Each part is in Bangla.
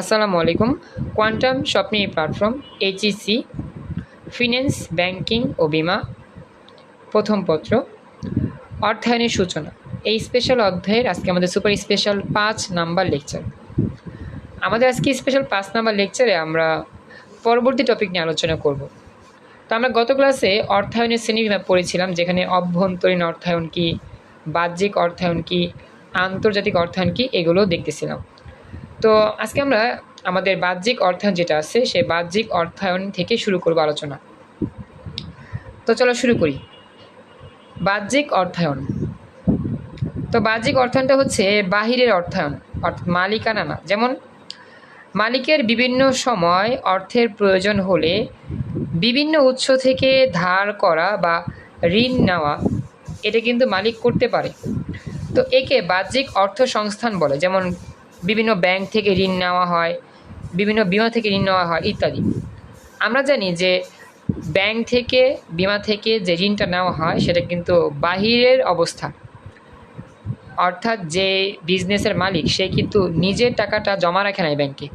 আসসালামু আলাইকুম quantum shopping platform HEC finance banking ও বিমা প্রথম পত্র, অর্থায়নের সূচনা। এই স্পেশাল অধ্যায়ের আজকে আমাদের সুপার স্পেশাল পাঁচ নাম্বার লেকচার আমাদের আজকে স্পেশাল পাঁচ নাম্বার লেকচারে আমরা পরবর্তী টপিক নিয়ে আলোচনা করব। তো আমরা গত ক্লাসে অর্থায়নের শ্রেণীবিভাগ পড়েছিলাম, যেখানে অভ্যন্তরীণ অর্থায়ন কী, বাহ্যিক অর্থায়ন কী, আন্তর্জাতিক অর্থায়ন কী, এগুলো দেখতেছিলাম। তো আজকে আমরা আমাদের বাহ্যিক অর্থায়ন যেটা আছে, সেই বাহ্যিক অর্থায়ন থেকে শুরু করব আলোচনা। তো চলো শুরু করি। বাহ্যিক অর্থায়ন। তো বাহ্যিক অর্থায়নটা হচ্ছে বাহিরের অর্থায়ন, অর্থাৎ মালিকানা না যেমন, মালিকের বিভিন্ন সময় অর্থের প্রয়োজন হলে বিভিন্ন উৎস থেকে ধার করা বা ঋণ নেওয়া, এটা কিন্তু মালিক করতে পারে। তো একে বাহ্যিক অর্থ সংস্থান বলে। যেমন বিভিন্ন ব্যাংক থেকে ঋণ নেওয়া হয়, বিভিন্ন বিমা থেকে ঋণ নেওয়া হয়, ইত্যাদি। আমরা জানি যে ব্যাংক থেকে, বিমা থেকে যে ঋণটা নেওয়া হয়, সেটা কিন্তু বাহিরের অবস্থা। অর্থাৎ যে বিজনেসের মালিক, সে কিন্তু নিজের টাকাটা জমা রাখে নাই ব্যাংকে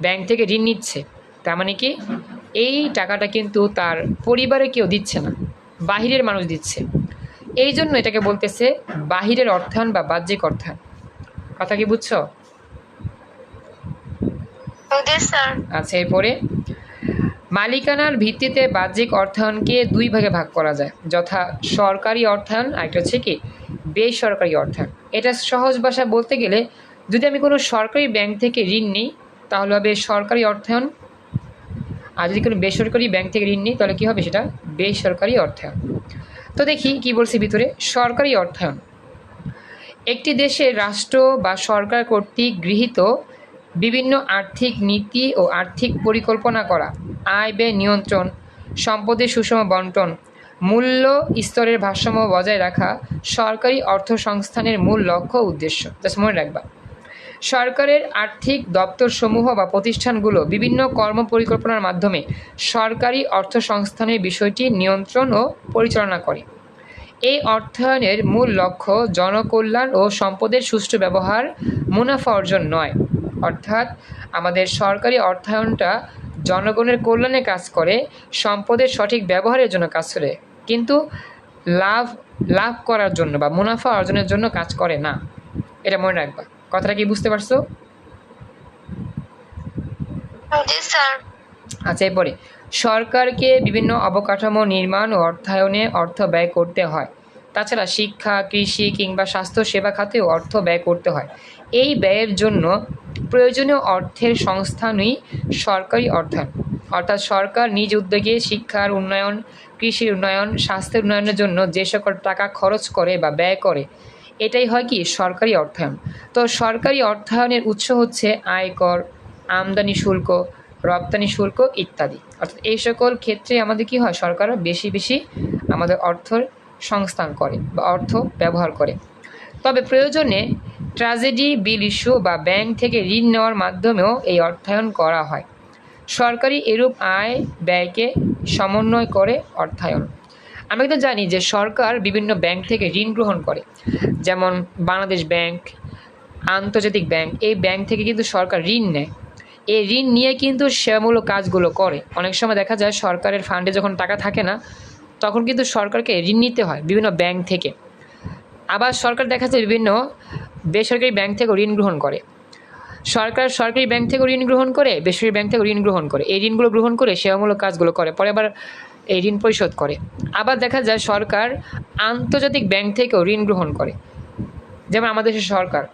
ব্যাংক থেকে ঋণ নিচ্ছে। তার মানে কি? এই টাকাটা কিন্তু তার পরিবারে কেউ দিচ্ছে না, বাহিরের মানুষ দিচ্ছে। এই জন্য এটাকে বলতেছে বাহিরের অর্থায়ন বা বাহ্যিক অর্থায়ন। কথা কি বুঝছ? আচ্ছা এরপরে। মালিকানার ভিত্তিতে বাহ্যিক অর্থায়নকে দুই ভাগে ভাগ করা যায়। যথা সরকারি অর্থায়ন আর একটা হচ্ছে কি বেসরকারি অর্থায়ন। এটা সহজ ভাষা বলতে গেলে যদি আমি কোনো সরকারি ব্যাংক থেকে ঋণ নিই তাহলে হবে সরকারি অর্থায়ন। আর যদি কোনো বেসরকারি ব্যাংক থেকে ঋণ নিই তাহলে কী হবে সেটা? বেসরকারি অর্থায়ন। তো দেখি কি বলছে ভিতরে। সরকারি অর্থায়ন। একটি দেশের রাষ্ট্র বা সরকার কর্তৃক গৃহীত বিভিন্ন আর্থিক নীতি ও আর্থিক পরিকল্পনা করা, আয় ব্যয় নিয়ন্ত্রণ, সম্পদের সুষম বন্টন, মূল্য স্তরের ভারসাম্য বজায় রাখা সরকারি অর্থ সংস্থানের মূল লক্ষ্য উদ্দেশ্য। জাস্ট মনে রাখবা। সরকারের আর্থিক দপ্তরসমূহ বা প্রতিষ্ঠানগুলো বিভিন্ন কর্ম পরিকল্পনার মাধ্যমে সরকারি অর্থ সংস্থানের বিষয়টি নিয়ন্ত্রণ ও পরিচালনা করে। এই অর্থায়নের মূল লক্ষ্য জনকল্যাণ ও সম্পদের সুষ্ঠু ব্যবহার মুনাফা অর্জন নয়। অর্থাৎ আমাদের সরকারি অর্থায়নটা জনগণের কল্যাণে কাজ করে সম্পদের সঠিক ব্যবহারের জন্য কাজ করে। কিন্তু লাভ লাভ করার জন্য বা মুনাফা অর্জনের জন্য কাজ করে না। এটা মনে রাখবা। কথাটা কি বুঝতে পারছ? আচ্ছা এরপরে। সরকারকে বিভিন্ন অবকাঠামো নির্মাণ ও অর্থায়নে অর্থ ব্যয় করতে হয়। তাছাড়া শিক্ষা, কৃষি কিংবা স্বাস্থ্য সেবা খাতেও অর্থ ব্যয় করতে হয়। এই ব্যয়ের জন্য প্রয়োজনীয় অর্থের সংস্থানই সরকারি অর্থায়ন। অর্থাৎ সরকার নিজ উদ্যোগে শিক্ষার উন্নয়ন, কৃষির উন্নয়ন, স্বাস্থ্যের উন্নয়নের জন্য যে সকল টাকা খরচ করে বা ব্যয় করে, এটাই হয় কি সরকারি অর্থায়ন। তো সরকারি অর্থায়নের উৎস হচ্ছে আয়কর, আমদানি শুল্ক রপ্তানি শুল্ক ইত্যাদি। অর্থাৎ এই সকল ক্ষেত্রে আমাদের কি হয়? সরকার বেশি বেশি আমাদের অর্থর সংস্থান করে বা অর্থ ব্যবহার করে। তবে প্রয়োজনে ট্র্যাজেডি বিল ইস্যু বা ব্যাংক থেকে ঋণ নেওয়ার মাধ্যমেও এই অর্থায়ন করা হয়। সরকারি এরূপ আয় ব্যয়কে সমন্বয় করে অর্থায়ন। আমরা কিন্তু জানি যে সরকার বিভিন্ন ব্যাংক থেকে ঋণ গ্রহণ করে। যেমন বাংলাদেশ ব্যাংক, আন্তর্জাতিক ব্যাংক, এই ব্যাংক থেকে কিন্তু সরকার ঋণ নেয়। এই ঋণ নিয়ে কিন্তু সেবামূলক কাজগুলো করে। অনেক সময় দেখা যায় সরকারের ফান্ডে যখন টাকা থাকে না, তখন কিন্তু সরকারকে ঋণ নিতে হয় বিভিন্ন ব্যাংক থেকে। আবার সরকার দেখা যায় বিভিন্ন বেসরকারি ব্যাংক থেকেও ঋণ গ্রহণ করে। সরকার সরকারি ব্যাংক থেকেও ঋণ গ্রহণ করে, বেসরকারি ব্যাংক থেকেও ঋণ গ্রহণ করে। এই ঋণগুলো গ্রহণ করে সেবামূলক কাজগুলো করে, পরে আবার এই ঋণ পরিশোধ করে। আবার দেখা যায় সরকার আন্তর্জাতিক ব্যাংক থেকেও ঋণ গ্রহণ করে। যেমন আমাদের সরকার।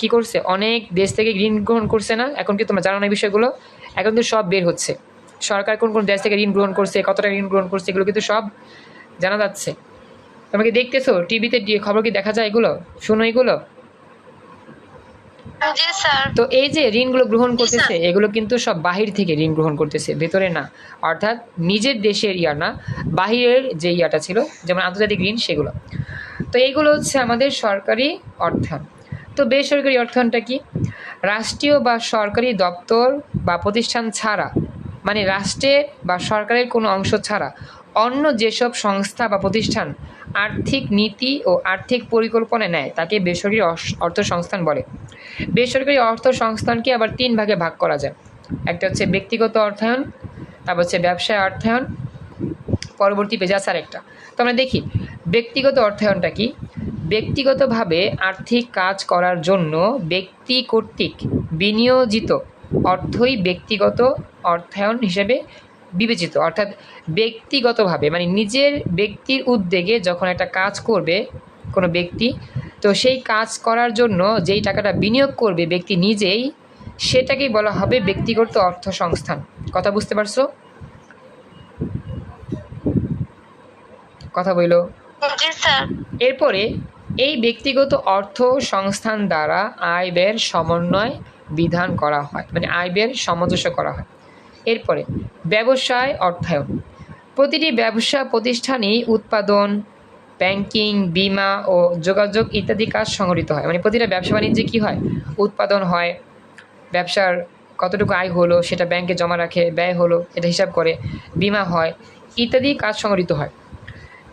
কি করছে? অনেক দেশ থেকে ঋণ গ্রহণ করছে না। এখন কি তোমরা জানো না বিষয়গুলো? এখন কিন্তু সব বের হচ্ছে। সরকার কোন কোন দেশ থেকে ঋণ গ্রহণ করছে কত টাকা ঋণ গ্রহণ করছে এগুলো কিন্তু সব জানা যাচ্ছে। তোমাকে দেখতেছো? টিভিতে খবর কি দেখা যায় এগুলো? শোনো এগুলো? জি স্যার। তো এই যে ঋণগুলো গ্রহণ করতেছে এগুলো কিন্তু সব বাহির থেকে ঋণ গ্রহণ করতেছে ভেতরে না। অর্থাৎ নিজের দেশের ইয়া না বাহিরের যে ইয়াটা ছিল যেমন আন্তর্জাতিক ঋণ সেগুলো। তো এইগুলো হচ্ছে আমাদের সরকারি অর্থায়ন। তো বেসরকারি অর্থায়নটা কি? রাষ্ট্রীয় বা সরকারি দপ্তর বা প্রতিষ্ঠান ছাড়া মানে রাষ্ট্রের বা সরকারের কোনো অংশ ছাড়া অন্য যেসব সংস্থা বা প্রতিষ্ঠান আর্থিক নীতি ও আর্থিক পরিকল্পনা নেয়, তাকে বেসরকারি অর্থ সংস্থান বলে। বেসরকারি অর্থ সংস্থানকে আবার তিন ভাগে ভাগ করা যায়। একটা হচ্ছে ব্যক্তিগত অর্থায়ন, তারপর হচ্ছে ব্যবসায় অর্থায়ন, পরবর্তী পেজে আছে আরেকটা তো আমরা দেখি, ব্যক্তিগত অর্থায়নটা কি? ব্যক্তিগতভাবে আর্থিক কাজ করার জন্য ব্যক্তি কর্তৃক বিনিয়োজিত অর্থই ব্যক্তিগত অর্থায়ন হিসেবে বিবেচিত। অর্থাৎ ব্যক্তিগতভাবে মানে নিজের ব্যক্তির উদ্যোগে যখন একটা কাজ করবে কোনো ব্যক্তি, তো সেই কাজ করার জন্য যেই টাকাটা বিনিয়োগ করবে ব্যক্তি নিজেই, সেটাকেই বলা হবে ব্যক্তিগত অর্থ সংস্থান কথা বুঝতে পারছ? কথা বইলো। এরপরে, এই ব্যক্তিগত অর্থ সংস্থান দ্বারা আয় ব্যয়ের সমন্বয় বিধান করা হয় মানে আয় ব্যয়ের সামঞ্জস্য করা হয়। এরপরে, ব্যবসায় অর্থায়ন। প্রতিটি ব্যবসা, প্রতিষ্ঠানেই উৎপাদন, ব্যাংকিং, বিমা ও যোগাযোগ ইত্যাদি কাজ সংগঠিত হয়। মানে প্রতিটা ব্যবসা বাণিজ্যে কী হয়? উৎপাদন হয়, ব্যবসার কতটুকু আয় হলো সেটা ব্যাংকে জমা রাখে, ব্যয় হলো, এটা হিসাব করে, বিমা হয়, ইত্যাদি কাজ সংগঠিত হয়।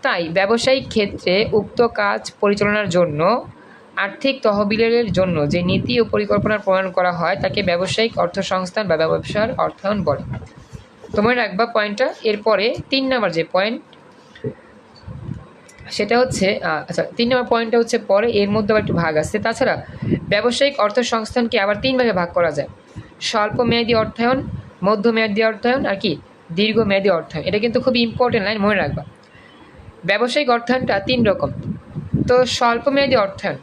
তাই ব্যবসায়িক ক্ষেত্রে উক্ত কাজ পরিচালনার জন্য, আর্থিক তহবিলের জন্য যে নীতি ও পরিকল্পনা প্রণয়ন করা হয়, তাকে ব্যবসায়িক অর্থসংস্থান বা ব্যবসার অর্থায়ন বলে। তোমার রাখবা পয়েন্টটা। এরপরে তিন নম্বর যে পয়েন্ট, সেটা হচ্ছে আচ্ছা তিন নম্বর পয়েন্টটা হচ্ছে পরে, এর মধ্যে আবার একটু ভাগ আছে। তাছাড়া ব্যবসায়িক অর্থ সংস্থানকে আবার তিন ভাগে ভাগ করা যায়। স্বল্প মেয়াদী অর্থায়ন, মধ্যমেয়াদী অর্থায়ন আর কি, দীর্ঘমেয়াদী অর্থায়ন। এটা কিন্তু খুব ইম্পর্টেন্ট লাইন মনে রাখবা। ব্যবসায়িক অর্থায়নটা তিন রকম। তো স্বল্পমেয়াদী অর্থায়ন।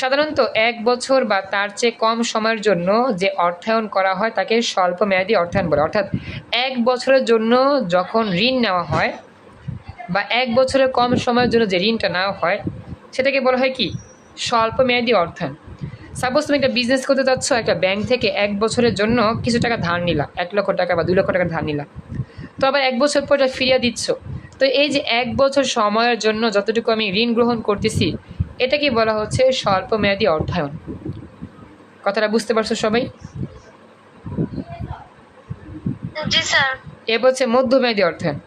সাধারণত এক বছর বা তার চেয়ে কম সময়ের জন্য যে অর্থায়ন করা হয় তাকে স্বল্পমেয়াদী অর্থায়ন বলে। অর্থাৎ এক বছরের জন্য যখন ঋণ নেওয়া হয় বা এক বছরের কম সময়ের জন্য যে ঋণটা নেওয়া হয়, সেটাকে বলা হয় কি? স্বল্পমেয়াদী অর্থায়ন। সাপোজ তুমি একটা বিজনেস করতে চাচ্ছ, একটা ব্যাংক থেকে এক বছরের জন্য কিছু টাকা ধার নিলা, এক লক্ষ টাকা বা দুই লক্ষ টাকা ধার নিলা। তো আবার এক বছর পর ফিরিয়ে দিচ্ছ। তো এই যে এক বছর সময়ের জন্য যতটুকু আমি ঋণ গ্রহণ করতেছি এটাকে বলা হচ্ছে স্বল্পমেয়াদী অর্থায়ন। কথাটা বুঝতে পারছ সবাই? জি স্যার। এ হচ্ছে মধ্যমেয়াদী অর্থায়ন।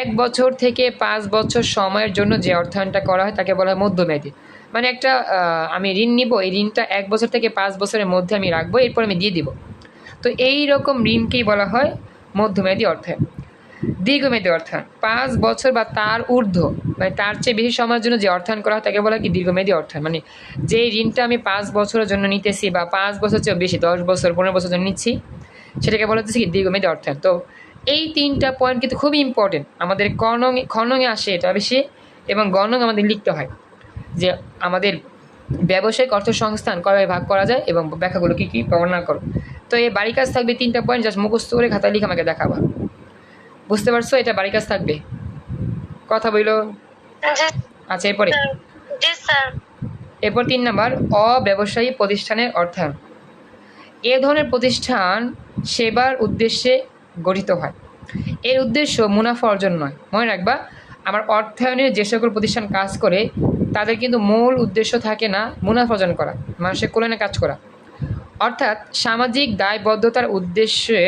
এক বছর থেকে পাঁচ বছর সময়ের জন্য যে অর্থায়নটা করা হয় তাকে বলা হয় মধ্যমেয়াদী। মানে একটা আমি ঋণ নিব এই ঋণটা এক বছর থেকে পাঁচ বছরের মধ্যে আমি রাখব এরপর আমি দিয়ে দিব। তো এই রকম ঋণকেই বলা হয় মধ্যমেয়াদী অর্থায়ন। দীর্ঘমেয়াদী অর্থায়ন। পাঁচ বছর বা তার ঊর্ধ্ব মানে তার চেয়ে বেশি সময়ের জন্য যে অর্থায়ন করা হয় তাকে বলা কি দীর্ঘমেয়াদী অর্থায়ন। মানে যে ঋণটা আমি পাঁচ বছরের জন্য নিতেছি বা পাঁচ বছর চেয়ে বেশি, দশ বছর, পনেরো বছর জন্য নিচ্ছি, সেটাকে বলা হচ্ছে কি দীর্ঘমেয়াদী অর্থায়ন। তো এই তিনটা পয়েন্ট কিন্তু খুবই ইম্পর্টেন্ট আমাদের কনং খনঙে আসে এটা বেশি এবং গণং আমাদের লিখতে হয় যে আমাদের ব্যবসায়িক অর্থ সংস্থান কবে ভাগ করা যায় এবং ব্যাখ্যাগুলো কী কী বর্ণনা করো। তো এই বাড়ি কাজ থাকবে তিনটা পয়েন্ট জাস্ট মুখস্থ করে খাতায় লিখে আমাকে দেখাবা। বুঝতে পারছ? এটা বাড়ি কাজ থাকবে। কথা বইলো? আচ্ছা এরপরে? এরপর তিন নাম্বার অব্যবসায়ী প্রতিষ্ঠানের অর্থায়ন। এ ধরনের প্রতিষ্ঠান সেবার উদ্দেশ্যে গঠিত হয়। এর উদ্দেশ্য মুনাফা অর্জন নয়। মনে রাখবা আমার অর্থায়নের যে সকল প্রতিষ্ঠান কাজ করে তাদের কিন্তু মূল উদ্দেশ্য থাকে না মুনাফা অর্জন করা মানুষের কল্যাণে কাজ করা। অর্থাৎ সামাজিক দায়বদ্ধতার উদ্দেশ্যে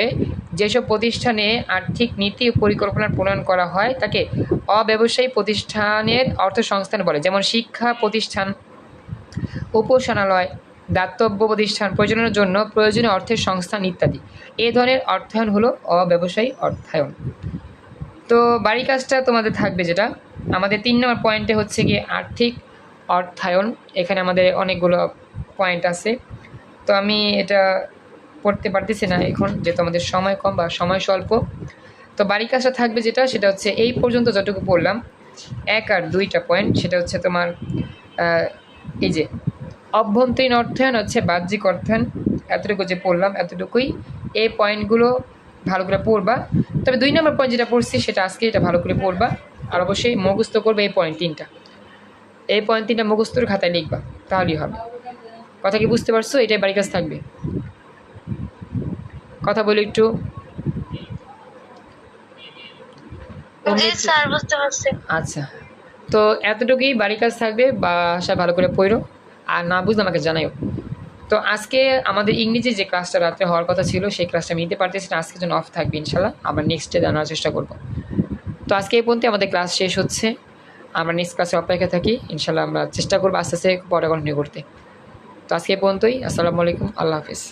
যেসব প্রতিষ্ঠানে আর্থিক নীতি পরিকল্পনা প্রণয়ন করা হয়, তাকে অব্যবসায়ী প্রতিষ্ঠানের অর্থ সংস্থান বলে। যেমন শিক্ষা প্রতিষ্ঠান, উপাসনালয়, দাতব্য প্রতিষ্ঠান পরিচালনার জন্য প্রয়োজনীয় অর্থের সংস্থান ইত্যাদি। এই ধরনের অর্থায়ন হলো অব্যবসায়ী অর্থায়ন। তো বাড়ি কাজটা তোমাদের থাকবে যেটা। আমাদের তিন নম্বর পয়েন্টে হচ্ছে গিয়ে আর্থিক অর্থায়ন। এখানে আমাদের অনেকগুলো পয়েন্ট আছে। তো আমি এটা পড়তে পারতেছি না এখন, যেহেতু আমাদের সময় কম বা সময় স্বল্প। তো বাড়ি কাজটা থাকবে যেটা, সেটা হচ্ছে এই পর্যন্ত যতটুকু পড়লাম, এক আর দুইটা পয়েন্ট সেটা হচ্ছে তোমার এই যে অভ্যন্তরীণ অর্থায়ন হচ্ছে বাহ্যিক অর্থায়ন, এতটুকু যে পড়লাম, এতটুকুই। এই পয়েন্টগুলো ভালো করে পড়বা। তবে দুই নম্বর পয়েন্ট যেটা পড়ছি, সেটা আজকে এটা ভালো করে পড়বা। আর অবশ্যই মুখস্থ করবে এই পয়েন্ট তিনটা। এই পয়েন্ট তিনটা মুখস্থর খাতায় লিখবা, তাহলেই হবে। কথা কি বুঝতে পারছ? এটাই বাড়ির কাজ থাকবে। কথা বলি একটু। আচ্ছা। তো এতটুকুই বাড়ির কাজ থাকবে বাসা ভালো করে পড়ো আর না বুঝলে আমাকে জানাইও। তো আজকে আমাদের ইংরেজি যে ক্লাসটা রাত্রে হওয়ার কথা ছিল সেই ক্লাসটা আমি নিতে পারতেছি না আজকের জন্য অফ থাকবে ইনশাল্লাহ আমরা নেক্সট ডে জানার চেষ্টা করব। তো আজকে এই পর্যন্ত আমাদের ক্লাস শেষ হচ্ছে। আমরা নেক্সট ক্লাসে অপেক্ষা থাকি ইনশাল্লাহ আমরা চেষ্টা করব আস্তে আস্তে পরে কন্টিনিউ করতে। তো আজকে এই পর্যন্তই আসসালামু আলাইকুম আল্লাহ হাফিজ।